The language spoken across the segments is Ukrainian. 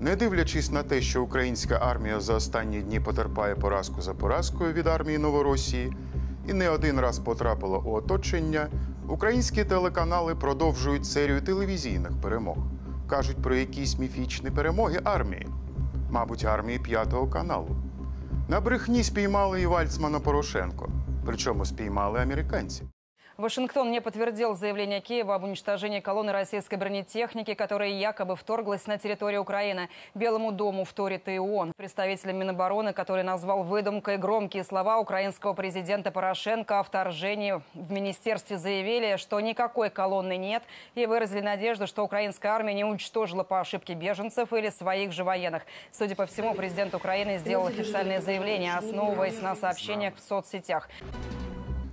Не дивлячись на те, що українська армія за останні дні потерпає поразку за поразкою від армії Новоросії і не один раз потрапила у оточення, українські телеканали продовжують серію телевізійних перемог. Кажуть про якісь міфічні перемоги армії, мабуть, армії п'ятого каналу. На брехні спіймали і Вальцмана Порошенко, причому спіймали американці. Вашингтон не подтвердил заявление Киева об уничтожении колонны российской бронетехники, которая якобы вторглась на территорию Украины. Белому дому вторит и ООН. Представитель Минобороны, который назвал выдумкой громкие слова украинского президента Порошенко о вторжении в министерстве, заявили, что никакой колонны нет и выразили надежду, что украинская армия не уничтожила по ошибке беженцев или своих же военных. Судя по всему, президент Украины сделал официальное заявление, основываясь на сообщениях в соцсетях.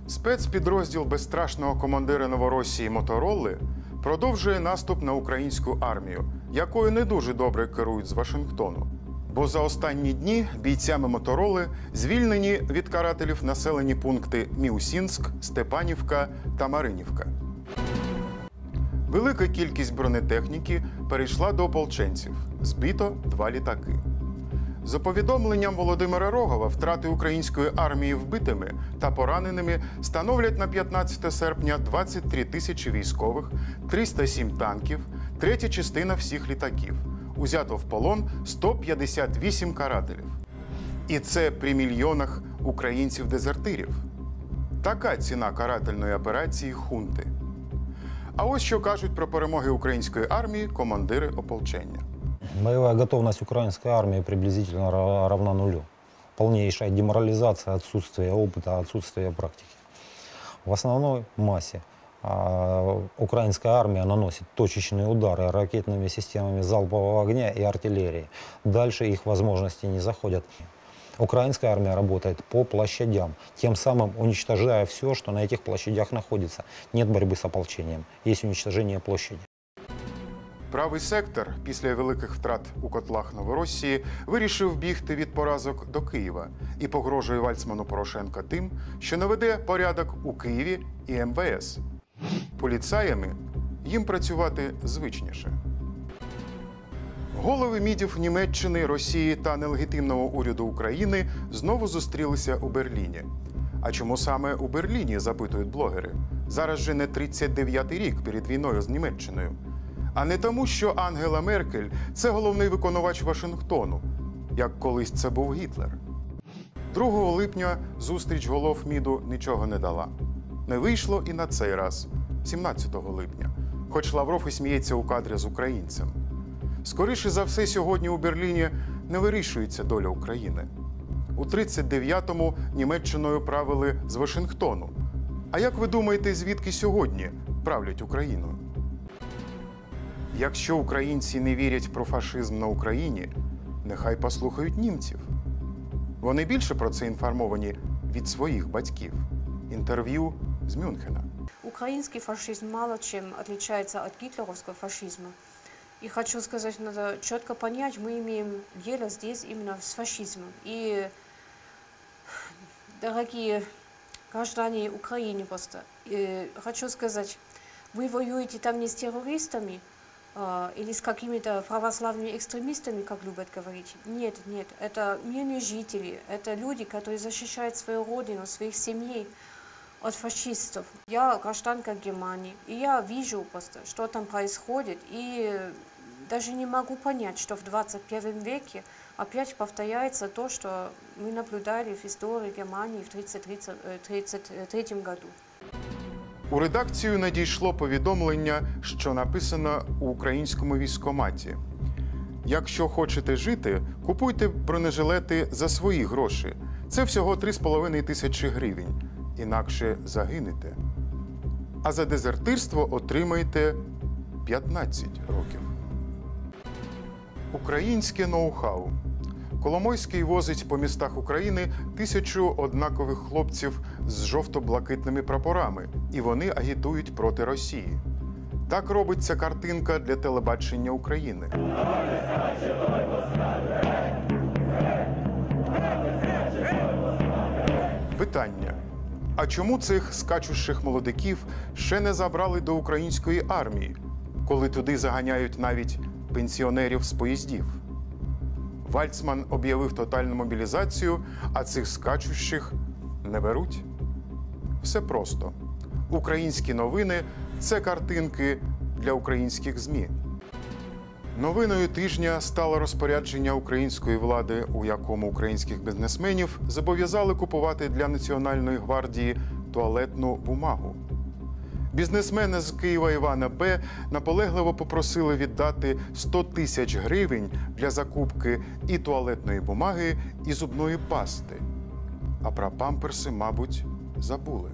Спецпідрозділ безстрашного командира Новоросії Мотороли продовжує наступ на українську армію, якою не дуже добре керують з Вашингтону. Бо за останні дні бійцями Мотороли звільнені від карателів населені пункти Міусінськ, Степанівка та Маринівка. Велика кількість бронетехніки перейшла до ополченців. Збито два літаки. За повідомленням Володимира Рогова, втрати української армії вбитими та пораненими становлять на 15 серпня 23 тисячі військових, 307 танків, третя частина всіх літаків. Узято в полон 158 карателів. І це при мільйонах українців-дезертирів. Така ціна карательної операції хунти. А ось що кажуть про перемоги української армії командири ополчення. Боевая готовность украинской армии приблизительно ра- равна нулю. Полнейшая деморализация, отсутствие опыта, отсутствие практики. В основной массе а, украинская армия наносит точечные удары ракетными системами залпового огня и артиллерии. Дальше их возможности не заходят. Украинская армия работает по площадям, тем самым уничтожая все, что на этих площадях находится. Нет борьбы с ополчением, есть уничтожение площади. Правий сектор після великих втрат у котлах Новоросії вирішив бігти від поразок до Києва і погрожує Вальцману Порошенка тим, що наведе порядок у Києві і МВС. Поліцаями їм працювати звичніше. Голови мідів Німеччини, Росії та нелегітимного уряду України знову зустрілися у Берліні. А чому саме у Берліні запитують блогери? Зараз же не 39-й рік перед війною з Німеччиною. А не тому, що Ангела Меркель це головний виконувач Вашингтону, як колись це був Гітлер. 2 липня зустріч голов МІДу нічого не дала. Не вийшло і на цей раз, 17 липня, хоч Лавров і сміється у кадрі з українцем. Скоріше за все, сьогодні у Берліні не вирішується доля України. У 39-му Німеччиною правили з Вашингтону. А як ви думаєте, звідки сьогодні правлять Україною? Якщо українці не вірять про фашизм на Україні, нехай послухають німців. Вони більше про це інформовані від своїх батьків. Інтерв'ю з Мюнхена. Украинский фашизм мало чем отличается от гитлеровского фашизма. И хочу сказать, надо четко понять, мы имеем дело здесь именно с фашизмом. И, дорогие граждане Украины просто, э, хочу сказать, вы воюете там не с террористами э, или с какими-то православными экстремистами, как любят говорить. Нет, нет, это мирные жители, это люди, которые защищают свою родину, своих семей от фашистов. Я гражданка Германии, и я вижу просто, что там происходит, и даже не могу понять, что в 21 веке опять повторяется то, что мы наблюдали в истории Германии в 1933 году. У редакцію надійшло повідомлення, що написано у українському військкоматі. Якщо хочете жити, купуйте бронежилети за свої гроші. Це всього 3,5 тисячі гривень. Інакше загинете. А за дезертирство отримаєте 15 років. Українське ноу-хау. Коломойський возить по містах України тисячу однакових хлопців з жовто-блакитними прапорами, і вони агітують проти Росії. Так робиться картинка для телебачення України. Питання: а чому цих скачущих молодиків ще не забрали до української армії, коли туди заганяють навіть пенсіонерів з поїздів? Вальцман об'явив тотальну мобілізацію, а цих скачущих не беруть. Все просто. Українські новини це картинки для українських ЗМІ. Новиною тижня стало розпорядження української влади, у якому українських бізнесменів зобов'язали купувати для Національної гвардії туалетну бумагу. Бізнесмени з Києва Івана Б наполегливо попросили віддати 100 тисяч гривень для закупки і туалетної бумаги, і зубної пасти. А про памперси, мабуть, забули.